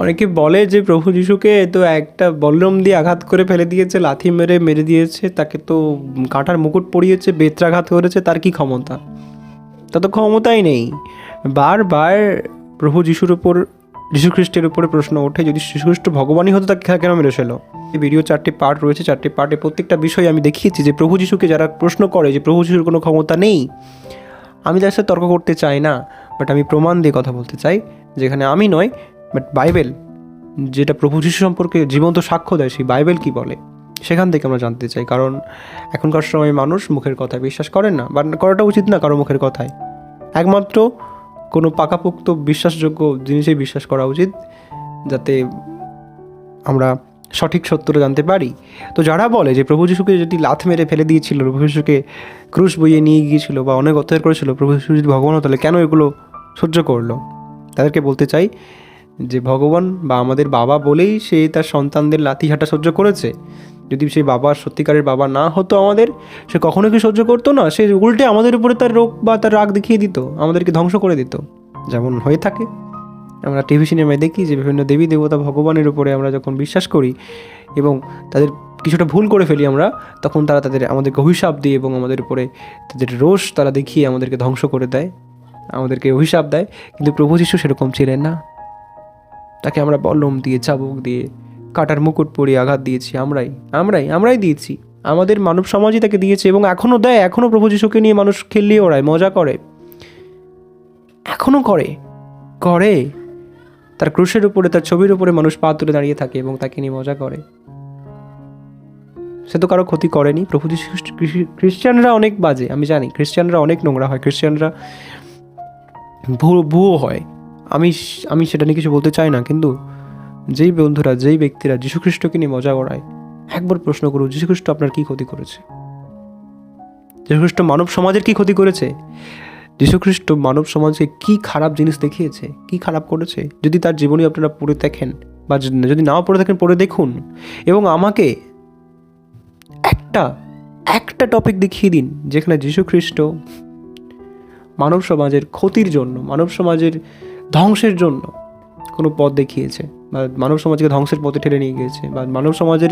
অনেকে বলে যে প্রভু যিশুকে তো একটা বল্লম দিয়ে আঘাত করে ফেলে দিয়েছে, লাথি মেরে মেরে দিয়েছে, তাকে তো কাঁটার মুকুট পরিয়েছে, বেত্রাঘাত করেছে, তার কি ক্ষমতা? তা তো ক্ষমতাই নেই। বারবার প্রভু যিশুর উপর যীশুখ্রিস্টের উপরে প্রশ্ন ওঠে, যদি যীশুখ্রিস্ট ভগবানই হতো, তাকে কেন মেরে ফেলো? এই ভিডিও চারটি পার্ট রয়েছে, চারটি পার্টে প্রত্যেকটা বিষয় আমি দেখিয়েছি যে প্রভু যিশুকে যারা প্রশ্ন করে যে প্রভু যিশুর কোনো ক্ষমতা নেই, আমি তার সাথে তর্ক করতে চাই না বাট আমি প্রমাণ দিয়ে কথা বলতে চাই, যেখানে আমি নয় বাট বাইবেল যেটা প্রভু যিশু সম্পর্কে জীবন্ত সাক্ষ্য দেয়, সেই বাইবেল কি বলে? সেখান থেকে আমরা জানতে চাই। কারণ এখনকার সময় মানুষ মুখের কথায় বিশ্বাস করেন না, বা করাটা উচিত না কারও মুখের কথায়। একমাত্র কোনো পাকাপোক্ত বিশ্বাসযোগ্য জিনিসেই বিশ্বাস করা উচিত, যাতে আমরা সঠিক সত্যটা জানতে পারি। তো যারা বলে যে প্রভু যিশুকে যদি লাথ মেরে ফেলে দিয়েছিল, প্রভু যিশুকে ক্রুশ বইয়ে নিয়ে গিয়েছিল বা অনেক অত্যাচার করেছিল, প্রভু যিশু যদি ভগবান তাহলে কেন এগুলো সহ্য করল? তাদেরকে বলতে চাই যে ভগবান বা আমাদের বাবা বলেই সে তার সন্তানদের লাথি হাঁটা সহ্য করেছে। যদি সেই বাবা সত্যিকারের বাবা না হতো আমাদের, সে কখনো কি সহ্য করতো না? সে উল্টে আমাদের উপরে তার রোগ বা তার রাগ দেখিয়ে দিত, আমাদেরকে ধ্বংস করে দিত। যেমন হয়ে থাকে। আমরা টিভি সিনেমায় দেখি যে বিভিন্ন দেবী দেবতা ভগবানের উপরে আমরা যখন বিশ্বাস করি এবং তাদের কিছুটা ভুল করে ফেলি আমরা, তখন তারা তাদের আমাদেরকে অভিশাপ দিয়ে এবং আমাদের উপরে তাদের রোষ তারা দেখিয়ে আমাদেরকে ধ্বংস করে দেয়। আমাদেরকে অভিশাপ দেয়। কিন্তু প্রভু যিশু সেরকম ছিলেন না। তাকে আমরা বল্লম দিয়ে, চাবুক দিয়ে, কাটার মুকুট পরিয়ে আঘাত দিয়েছি। আমরাই আমরাই আমরাই দিয়েছি। আমাদের মানব সমাজই তাকে দিয়েছে এবং এখনও দেয়, এখনও প্রভু যিশুকে নিয়ে মানুষ খেললিয়ে ওড়ায়, মজা করে। এখনও করে করে। তার ক্রুশের উপরে, তার ছবির উপরে মানুষ পা তুলে দাঁড়িয়ে থাকে এবং তাকে নিয়ে মজা করে। সে তো কারও ক্ষতি করেনি। প্রভু যীশু খ্রিস্টানরা অনেক বাজে, আমি জানি। খ্রিস্টানরা অনেক নোংরা হয়। খ্রিস্টানরা ভুয়ো হয়। আমি আমি সেটা নিয়ে কিছু বলতে চাই না, কিন্তু যেই বন্ধুরা, যেই ব্যক্তিরা যীশুখ্রিস্টকে নিয়ে মজা করায় একবার প্রশ্ন করুন, যীশুখ্রিস্ট আপনার কী ক্ষতি করেছে? যীশুখ্রিস্ট মানব সমাজের কি ক্ষতি করেছে? যীশুখ্রিস্ট মানব সমাজকে কি খারাপ জিনিস দেখিয়েছে? কি খারাপ করেছে? যদি তার জীবনী আপনারা পড়ে দেখেন, বা যদি- নাও পড়ে দেখেন, পড়ে দেখুন, এবং আমাকে একটা একটা টপিক দেখিয়ে দিন, যেখানে যীশুখ্রিস্ট মানব সমাজের ক্ষতির জন্য, মানব সমাজের ধ্বংসের জন্য কোনো পথ দেখিয়েছে বা মানব সমাজকে ধ্বংসের পথে ঠেলে নিয়ে গিয়েছে বা মানব সমাজের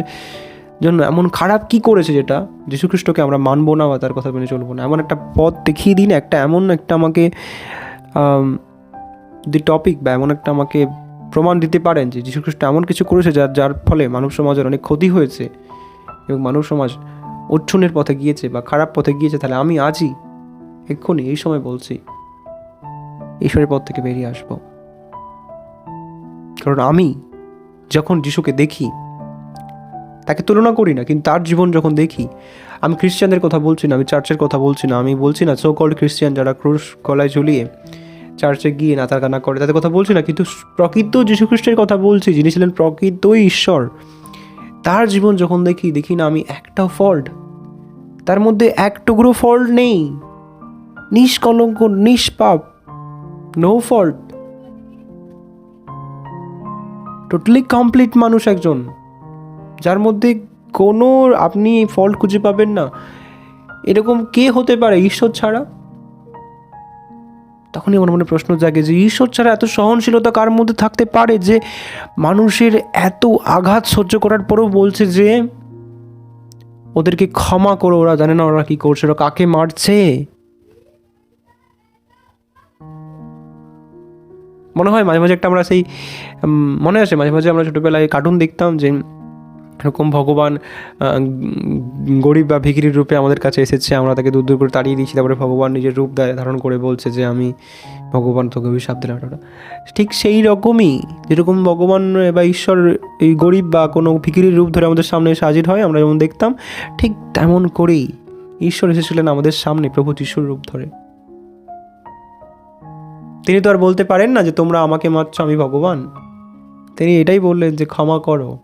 জন্য এমন খারাপ কি করেছে যেটা যীশুখ্রিস্টকে আমরা মানবো না বা তার কথা মেনে চলবো না? এমন একটা পথ দেখিয়ে দিন একটা এমন একটা আমাকে আম, যদি টপিক বা এমন একটা আমাকে প্রমাণ দিতে পারেন যে যীশুখ্রিস্ট এমন কিছু করেছে যার যার ফলে মানব সমাজের অনেক ক্ষতি হয়েছে এবং মানব সমাজ উচ্ছনের পথে গিয়েছে বা খারাপ পথে গিয়েছে। তাহলে আমি আজই এক্ষুনি এই সময় বলছি ঈশ্বরের পথ থেকে বেরিয়ে আসব। কারণ আমি যখন যিশুকে দেখি, তাকে তুলনা করি না, কিন্তু তার জীবন যখন দেখি, আমি খ্রিস্টানদের কথা বলছি না, আমি চার্চের কথা বলছি না, আমি বলছি না সো কল্ড খ্রিস্টান যারা ক্রুশ গলায় ঝুলিয়ে চার্চে গিয়ে নাতার কান্না করে, তাদের কথা বলছি না, কিন্তু প্রকৃত যীশুখ্রিস্টের কথা বলছি, যিনি ছিলেন প্রকৃতই ঈশ্বর, তার জীবন যখন দেখি দেখি না আমি একটা ফল্ট, তার মধ্যে এক টুকরো ফল্ট নেই, নিষ্কলঙ্ক, নিষ্পাপ নো ফল্ট টোটালি কমপ্লিট মানুষ একজন। যার মধ্যে কোনো আপনি ফল্ট খুঁজে পাবেন না। এরকম কে হতে পারে ঈশ্বর ছাড়া? তখনই আমার মনে প্রশ্ন জাগে যে ঈশ্বর ছাড়া এত সহনশীলতা কার মধ্যে থাকতে পারে যে মানুষের এত আঘাত সহ্য করার পরেও বলছে যে, ওদেরকে ক্ষমা করো, ওরা জানে না ওরা কি করছে, ওরা কাকে মারছে? মনে হয় মাঝে মাঝে একটা আমরা সেই মনে আছে, মাঝে মাঝে আমরা ছোটোবেলায় কার্টুন দেখতাম যে এরকম ভগবান গরিব বা ভিখিরির রূপে আমাদের কাছে এসেছে, আমরা তাকে দূর দূর করে তাড়িয়ে দিয়েছি, তারপরে ভগবান নিজের রূপ ধারে- ধারণ করে বলছে যে আমি ভগবান তোকে অভিশাপ দিলাম। ঠিক সেই রকমই, যেরকম ভগবান বা ঈশ্বর এই গরিব বা কোনো ভিখিরির রূপ ধরে আমাদের সামনে এসে হাজির হয়, আমরা যেমন দেখতাম, ঠিক তেমন করেই ঈশ্বর এসেছিলেন আমাদের সামনে, প্রভু যিশুর রূপ ধরে তিনি তো আর বলতে পারেন না যে তোমরা আমাকে মারছ, আমি ভগবান। তিনি এটাই বললেন যে, ক্ষমা করো।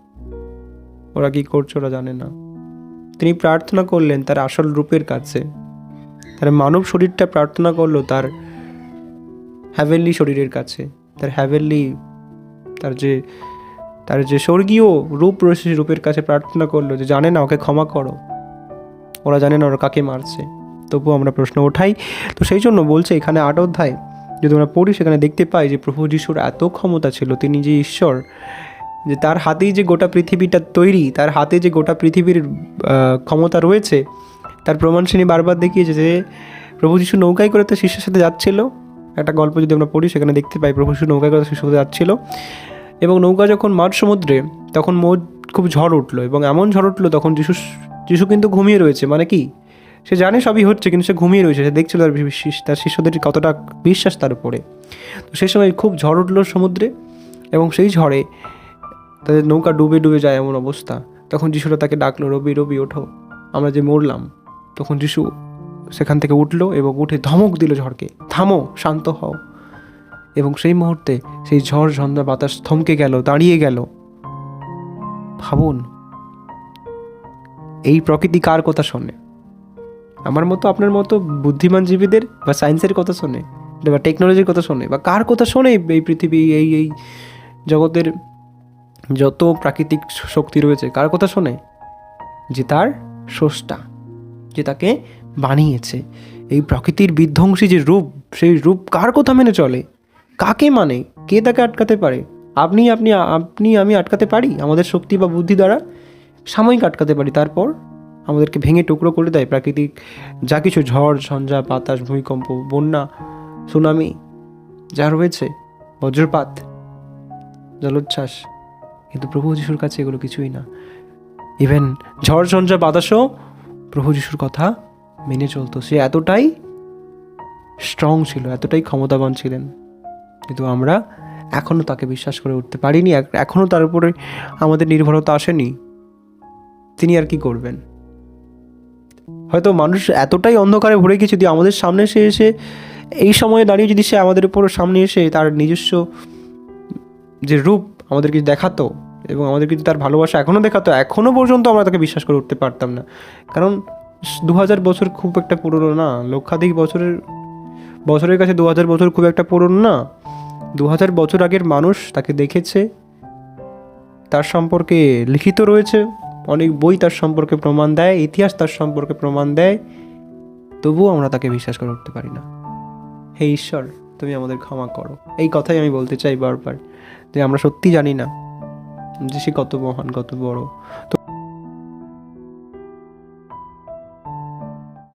ওরা কি করছে ওরা জানে না। তিনি প্রার্থনা করলেন তার আসল রূপের কাছে। তার মানব শরীরটা প্রার্থনা করল তার হ্যাভেনলি শরীরের কাছে। তার হ্যাভেনলি তার যে তার যে স্বর্গীয় রূপ রয়েছে রূপের কাছে প্রার্থনা করল যে, জানে না, ওকে ক্ষমা করো। ওরা জানে না ওরা কাকে মারছে। তবুও আমরা প্রশ্ন ওঠাই তো সেই জন্য বলছে এখানে আট অধ্যায় যদি আমরা পড়ি, সেখানে দেখতে পাই যে প্রভু যিশুর এত ক্ষমতা ছিল, তিনি যে ঈশ্বর, যে তার হাতেই যে গোটা পৃথিবীটা তৈরি, তার হাতে যে গোটা পৃথিবীর ক্ষমতা রয়েছে, তার প্রমাণ শ্রেণি বারবার দেখিয়েছে যে প্রভু যিশু নৌকায় করে তার শিষ্যের সাথে যাচ্ছিল। একটা গল্প যদি আমরা পড়ি, সেখানে দেখতে পাই প্রভু যিশু নৌকায় করে শিষ্যের সাথে যাচ্ছিল। এবং নৌকা যখন মাঠ সমুদ্রে, তখন মোট খুব ঝড় উঠল এবং এমন ঝড় উঠল, তখন যিশু যিশু কিন্তু ঘুমিয়ে রয়েছে। মানে কি? সে জানে সবই হচ্ছে, কিন্তু সে ঘুমিয়ে রয়েছে, সে দেখছিল তার তার শিষ্যদের কতটা বিশ্বাস তার উপরে। তো সেই সময় খুব ঝড় উঠল সমুদ্রে, এবং সেই ঝড়ে তাদের নৌকা ডুবে ডুবে যায় এমন অবস্থা। তখন যিশুরা তাকে ডাকলো, রবি রবি, ওঠো, আমরা যে মরলাম। তখন যিশু সেখান থেকে উঠল এবং উঠে ধমক দিল ঝড়কে, থামো, শান্ত হও। এবং সেই মুহূর্তে সেই ঝড় ঝঞ্ঝা বাতাস থমকে গেল, দাঁড়িয়ে গেল। ভাবুন, এই প্রকৃতি কার কথা শোনে? আমার মতো আপনার মতো বুদ্ধিমান জীবীদের বা সায়েন্সের কথা শোনে, বা টেকনোলজির কথা শোনে, বা কার কথা শোনে এই পৃথিবী, এই এই জগতের যত প্রাকৃতিক শক্তি রয়েছে, কার কথা শোনে? যে তার স্রষ্টা, যে তাকে বানিয়েছে। এই প্রকৃতির বিধ্বংসী যে রূপ, সেই রূপ কার কথা মেনে চলে? কাকে মানে? কে তাকে আটকাতে পারে? আপনি আপনি আপনি, আমি আটকাতে পারি? আমাদের শক্তি বা বুদ্ধি দ্বারা সাময়িক আটকাতে পারি। তারপর আমাদেরকে ভেঙে টুকরো করে দেয় প্রাকৃতিক যা কিছু, ঝড়, ঝঞ্ঝা, বাতাস, ভূমিকম্প, বন্যা, সুনামি যা রয়েছে, বজ্রপাত, জলোচ্ছ্বাস। কিন্তু প্রভু যিশুর কাছে এগুলো কিছুই না। ইভেন ঝড়, ঝঞ্ঝা, বাতাসও প্রভু যিশুর কথা মেনে চলতো। সে এতটাই স্ট্রং ছিল, এতটাই ক্ষমতাবান ছিলেন। কিন্তু আমরা এখনও তাকে বিশ্বাস করে উঠতে পারিনি এখনও তার উপরে আমাদের নির্ভরতা আসেনি। তিনি আর কি করবেন? হয়তো মানুষ এতটাই অন্ধকারে ভরে গেছে যদি আমাদের সামনে সে এসে এই সময়ে দাঁড়িয়ে যদি সে আমাদের উপর সামনে এসে তার নিজস্ব যে রূপ আমাদেরকে দেখাতো এবং আমাদের কিন্তু তার ভালোবাসা এখনও দেখাতো, এখনও পর্যন্ত আমরা তাকে বিশ্বাস করে উঠতে পারতাম না। কারণ দু হাজার বছর খুব একটা পুরনো না, লক্ষাধিক বছরের বছরের কাছে দু হাজার বছর খুব একটা পুরনো না। দু হাজার বছর আগের মানুষ তাকে দেখেছে, তার সম্পর্কে লিখিত রয়েছে। অনেক বই তার সম্পর্কে প্রমাণ দেয়, ইতিহাস তার সম্পর্কে প্রমাণ দেয়। তবুও আমরা তাকে বিশ্বাস করে উঠতে পারি না। হে ঈশ্বর, তুমি আমাদের ক্ষমা করো। এই কথাই আমি বলতে চাই বারবার যে আমরা সত্যি জানি না যে সে কত মহান, কত বড়।